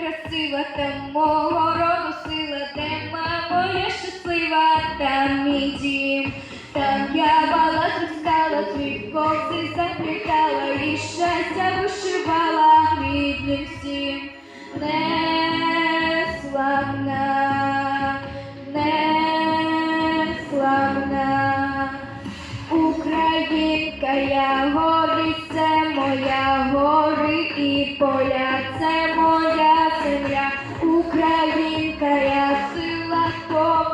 красива, там мого роду сила, де мамо, я щаслива, там мій дім. Там я бала зростала, твій коси заплітала, і щастя вишивала рідним всім. Неславна, неславна, Українка, я гордість, це моя гори і поля, це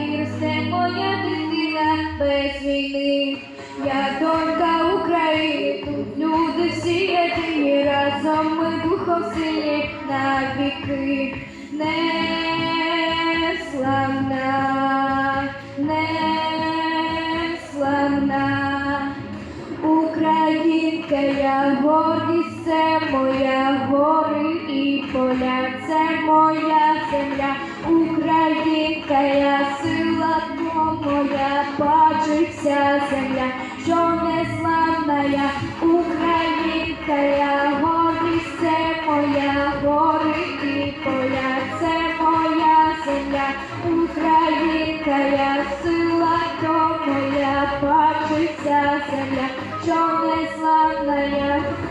І росте моя дитина без війни. Я донька України, люди всі разом ми духом на віки. Неславна, неславна, Українка, я гордість, це моя гори і поля, це моя земля, Українка, я сила, моя бачиться земля, що не славна я, Українка, я гордість, це моя гори і поля, це моя земля, Українка, я сила, моя бачиться земля, що славна я.